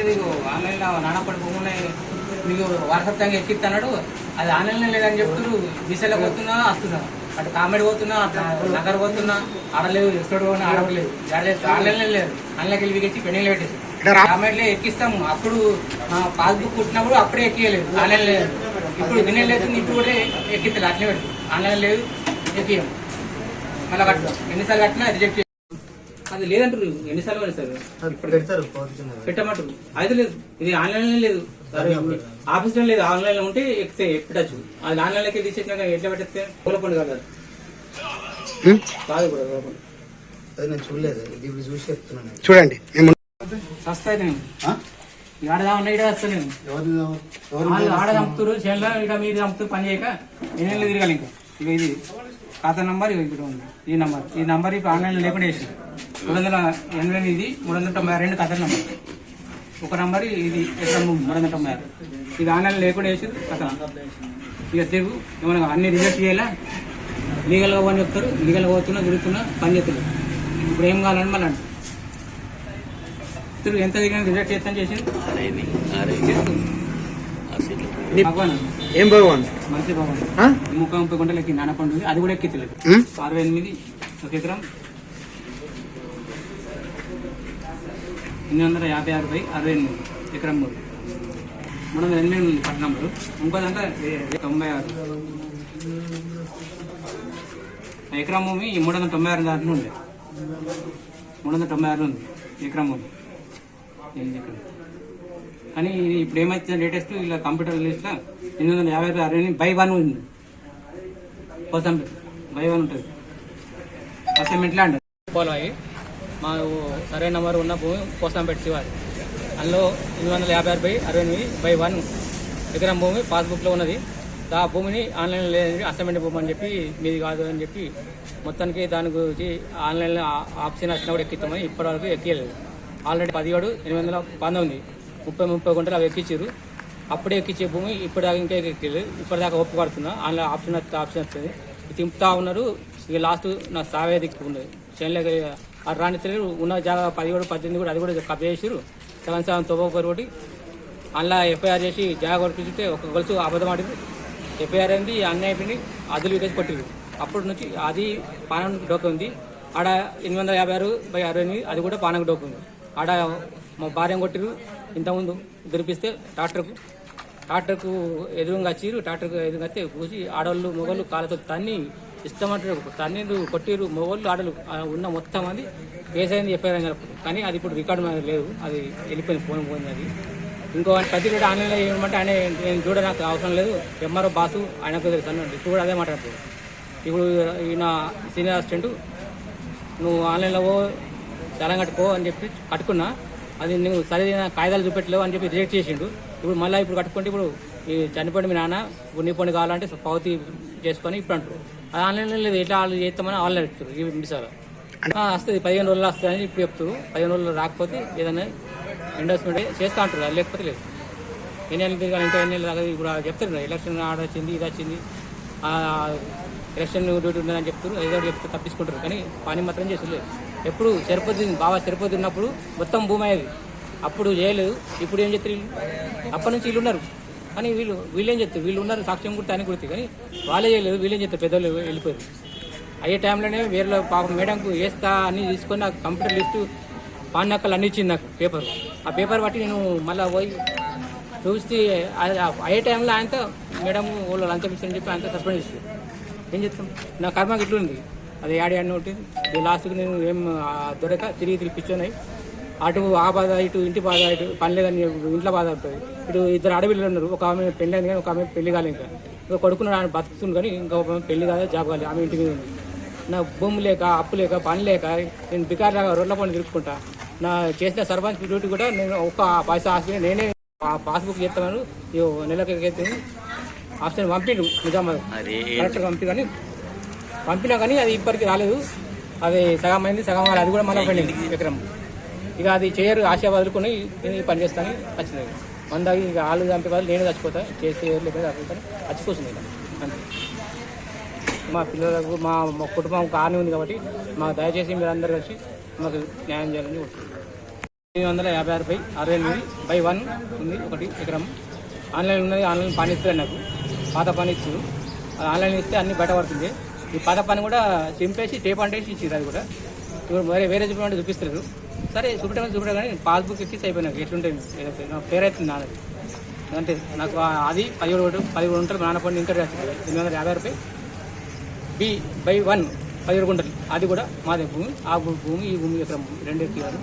ఇదిగో ఆన్లైన్లో నానప్పటి భూములు మీకు వారసత్వంగా ఎక్కిస్తున్నాడు అది ఆన్లైన్లో లేదని చెప్తున్నారు దిశలకు పోతున్నా వస్తున్నా అటు కామెడీ పోతున్నా అటు నగర్ పోతున్నా ఆడలేదు ఎక్కడ పోయినా ఆడలేదు ఆన్లైన్లో లేదు ఆన్లైన్కి వెళ్ళి ఎక్కి పెళ్ళి పెట్టేసి కామెడీలో ఎక్కిస్తాము అప్పుడు పాస్బుక్ పుట్టినప్పుడు అప్పుడే ఎక్కియలేదు ఆన్లైన్ లేదు. ఇప్పుడు వినయం లేదు ఇప్పుడు కూడా ఎక్కిస్తలేదు అట్లే పెడుతుంది. ఆన్లైన్ లేదు ఎక్కియం మళ్ళీ కట్టుతాం ఎన్నిసార్లు కట్టినా రిజెక్ట్ అది లేదంటారు ఎన్నిసార్లు పెడతారు పౌరుషంగా. పెట్టమంటారు అయితే లేదు. ఇది ఆన్లైన్లో లేదు ఆఫీస్లో లేదు ఆన్లైన్లో ఉంటే ఎక్కితే పెట్టచ్చు. అది ఆన్లైన్లోకి తీసేసినాక ఎట్లా పెట్టేస్తే? పూలపండు కాదు అది. కాదు కూడా. అది నేను చూడలేదు. చూసి చెప్తున్నాను చూడండి. సస్తాయి నేను. ఆ? ఆడదా ఉన్న ఇక్కడ వస్తా నేను. వాళ్ళు ఆడ చంపుతారు చేనులో ఇక మీరు చంపుతారు పని చేయక ఎన్నెళ్ళు తిరగాలి ఇంకా? ఇక ఇది ఖాతా నంబర్ ఇక ఇక్కడ ఉంది. ఈ నంబర్. ఈ నంబర్ ఇప్పుడు ఆన్లైన్లో లేకుండా వేసి మూడు వందల ఎనభై ఎనిమిది మూడు వందల తొంభై రెండు ఖాతా నంబర్. ఒక నంబర్ ఇది ఎక్కడ మూడు వందల తొంభై ఆరు. ఇది ఆన్లైన్ లేకుండా వేసి కథ ఇక తిరుగు. ఏమన్నా అన్ని రిజెక్ట్ చేయాలా? లీగల్గా పని చెప్తారు లీగల్గా పోతున్నా తిరుగుతున్నా పని చేస్తారు ఇప్పుడు ఏం కావాలని మళ్ళీ తిరుగు ఎంత దిగిన రిజెక్ట్ చేస్తాను చేసి భగవాన్. ఏం భగవాన్? మంచి భగవాన్? ముప్పై ముప్పై గుంటలు ఎక్కి నానపండు ఉంది. అది కూడా ఎక్కితలేదు ఉమ్? అరవై ఎనిమిది ఒక ఎకరం. ఎనిమిది వందల యాభై ఆరు బై అరవై ఎనిమిది ఎకరం మూడు. మూడు వందల ఎనిమిది ఉంది పట్ట నంబరు ఇంకో దాంట్లో ఏ- ఏ- తొంభై ఆరు. ఆ ఎకరం భూమి మూడు వందల తొంభై ఆరు దాంట్లో ఉంది. మూడు వందల తొంభై ఆరు ఉంది. ఎకరం భూమి. కానీ ఇప్పుడు ఏమైతే లేటెస్ట్ ఇలా కంప్యూటర్ లిస్ట్లో ఎనిమిది వందల యాభై రూపాయలు అరవై బై వన్ ఉంది. కోసం బై వన్ ఉంటుంది. అసైన్మెంట్లో అండి ఫాలో అయ్యి మా సరైన నెంబర్ ఉన్న భూమి కోసం పెట్టేవారు అందులో ఎనిమిది వందల యాభై ఆరు బై అరవై ఎనిమిది బై వన్ ఎకరం భూమి పాస్బుక్లో ఉన్నది. ఆ భూమిని ఆన్లైన్లో లేదని అసైన్మెంట్ భూమి అని చెప్పి మీది కాదు అని చెప్పి మొత్తానికి దాని గురించి ఆన్లైన్లో ఆప్షన్ వచ్చినా కూడా ఎక్కిస్తామని ఇప్పటివరకు ఎక్కియలేదు. ఆల్రెడీ పదిహేడు ఎనిమిది వందల పంతొమ్మిది. ముప్పై ముప్పై గుంటలు అవి ఎక్కించారు అప్పుడే ఎక్కించే భూమి ఇప్పటిదాకా ఇంకా ఎక్కలేదు ఇప్పటిదాకా ఒప్పుపడుతున్నా ఆన్లైన్ ఆప్షన్ వస్తే ఆప్షన్ వస్తుంది. తింపుతా ఉన్నారు. ఇక లాస్ట్ నా సావే దిక్కు ఉన్నది చేనులోకి ఆ రాని ఉన్న జాగా పదిహేడు పద్దెనిమిది కూడా అది కూడా కబ్జా చేసారు సెవెన్ సెవెన్ తొమ్మిది ఒకటి. అందులో ఎఫ్ఐఆర్ చేసి జాగా కొట్టిస్తే ఒక గొలుసు అబద్ధం ఆడింది. ఎఫ్ఐఆర్ అయింది అన్నీ అయిపోయింది అదులు వికేసి కొట్టిరు అప్పటి నుంచి అది పానం డోక ఉంది. ఆడ ఎనిమిది వందల యాభై ఆరు బై అరవై ఎనిమిది అది కూడా పానకు డోకుంది ఆడ మా భార్య కొట్టిరు ఇంతకుముందు దొరికిస్తే ట్రాక్టర్కు ట్రాక్టర్కు ఎదురుగా వచ్చిరు ట్రాక్టర్కు ఎదురుగా వస్తే కూసి ఆడవాళ్ళు మొగళ్ళు కాళ్ళతో తన్ని ఇష్టమంటారు తన్నీరు కొట్టిరు మొగళ్ళు ఆడలు ఉన్న మొత్తం అది వేసేది చెప్పారని చెప్పారు కానీ అది ఇప్పుడు రికార్డు మీద లేదు. అది వెళ్ళిపోయింది ఫోన్ పోయింది అది. ఇంకో ప్రతి కూడా ఆన్లైన్లో ఏమంటే ఆయన నేను చూడ నాకు అవసరం లేదు. ఎంఆర్ఓ బాసు ఆయనకు తెలుసు అన్నాడు ఇప్పుడు కూడా అదే మాట్లాడుతుంది. ఇప్పుడు ఈయన సీనియర్ అసిస్టెంట్ నువ్వు ఆన్లైన్లో దళం చాలా కట్టుకో అని చెప్పి కట్టుకున్నా. అది నువ్వు సరైన కాగితాలు చూపెట్టలేవు అని చెప్పి రిజెక్ట్ చేసిండు. ఇప్పుడు మళ్ళీ ఇప్పుడు కట్టుకుంటే ఇప్పుడు ఈ చనిపోయిన మీ నాన్న ఇప్పుడు నీ కావాలంటే పావతి చేసుకొని ఇప్పుడు అంటారు. అది ఆన్లైన్లో లేదు ఎట్లా వాళ్ళు చేస్తామని ఆన్లైన్ చెప్తారు ఈ మిసాలు. వస్తుంది పదిహేను రోజులు వస్తుంది అని ఇప్పుడు చెప్తారు. పదిహేను రోజులు రాకపోతే ఏదైనా ఎండోస్మెంట్ చేస్తా అంటారు అది లేకపోతే లేదు. ఎన్ని నెలలు తిరగాలి ఇంకా ఎన్ని నెలలు ఇప్పుడు చెప్తారు ఎలక్షన్ ఆడ వచ్చింది ఇది వచ్చింది. ఎలక్షన్ డ్యూటీ ఉందని చెప్తారు ఏదో చెప్తే తప్పించుకుంటారు. కానీ పని మాత్రం చేసలేదు ఎప్పుడు తిరుపతి బాబా తిరుపతి ఉన్నప్పుడు మొత్తం భూమి అయ్యేది. అప్పుడు చేయలేదు. ఇప్పుడు ఏం చెప్తారు వీళ్ళు? అప్పటి నుంచి వీళ్ళు ఉన్నారు. కానీ వీళ్ళు వీళ్ళు ఏం చెప్తారు వీళ్ళు ఉన్నారు సాక్ష్యం గుర్తు అని గుర్తు కానీ వాళ్ళే చేయలేదు వీళ్ళేం చెప్తారు పెద్దలు వెళ్ళిపోయారు. అయ్యే టైంలోనే వేరే పాపం మేడంకు వేస్తా అని తీసుకొని నాకు కంప్యూటర్ లిస్టు పాన్ నక్కలు అన్ని ఇచ్చింది నాకు పేపర్. ఆ పేపర్ బట్టి నేను మళ్ళీ పోయి చూస్తే అయ్యే టైంలో ఆయనతో మేడం వాళ్ళు లంచం ఇచ్చారని చెప్పి ఆయనతో సస్పెండ్ చేస్తారు ఏం చెప్తాం నా కర్మకి ఇట్లుంది. అది యాడి అన్నీ ఉంటుంది లాస్ట్కి నేను ఏం దొరక తిరిగి తిరిగి పిచ్చోన్నాయి అటు ఆ బాధ ఇటు ఇంటి బాధ ఇటు పని లేదని ఇంట్లో బాధ ఉంటుంది. ఇటు ఇద్దరు ఆడపిల్లలు ఉన్నారు. ఒక ఆమె పెళ్ళి అయింది కానీ ఒక ఆమె పెళ్ళి కాలేదు ఇంకా. ఇంకా కొడుకున్నాడు ఆయన బతుకుతుంది కానీ ఇంకా ఒక ఆమె పెళ్ళి కాదు జాబ్ కాలేదు. ఆమె ఇంటి మీద ఉంది. నా భూమి లేక అప్పు లేక పని లేక నేను బికార్లాగా రోడ్ల పని తిరుక్కుంటా. నా చేసిన సర్పంచ్ డ్యూటీ కూడా నేను ఒక పైసా ఆస్తి నేనే పాస్బుక్ చేస్తాను. నెలకి ఆప్షన్ పంపిండు నిజామాబాద్. కరెక్ట్గా పంపి కానీ పంపినా కానీ అది ఇప్పటికి రాలేదు. అది సగం అయింది సగం. అది కూడా మళ్ళీ పండింది విక్రమ్. ఇక అది చేయరు ఆశ వదులుకొని పని చేస్తాను వచ్చింది మందాగి ఇక ఆలు చంపే వాళ్ళు నేనే చచ్చిపోతా చేస్తే లేకపోతే చచ్చిపోతాను చచ్చిపోతుంది ఇక. అంతే. మా పిల్లలకు మా మా కుటుంబం కాని ఉంది కాబట్టి మాకు దయచేసి మీరు అందరు కలిసి మాకు న్యాయం చేయాలని కోరుతున్నాను ఎనిమిది వందల యాభై ఆరు బై అరవై ఎనిమిది బై వన్ ఉంది ఒకటి ఎకరం ఆన్లైన్ ఉన్నది ఆన్లైన్ పని ఇస్తుంది నాకు. పాత పని ఇచ్చారు ఆన్లైన్ ఇస్తే అన్ని బయట పడుతుంది. ఈ పాత పని కూడా చింపేసి టేప్ అంటేసి ఇచ్చింది అది కూడా. ఇప్పుడు వేరే వేరే చూపించమంటే చూపిస్తారు సరే చూపడం చూపడం కానీ పాస్బుక్ ఇచ్చి అయిపోయినాక ఎట్లుంటుంది పేరైతుంది నా పేరు అంటే నాకు అది పదిహేడు ఒకటి పదిహేడు గుంటలు మా నాన్న పండి ఇంకా ఎనిమిది వందల యాభై రూపాయలు. బి బై వన్ పదిహేడు గుంటలు. అది కూడా మాదే భూమి. ఆ భూమి ఈ భూమి ఎకరం. రెండు ఎక్కియారు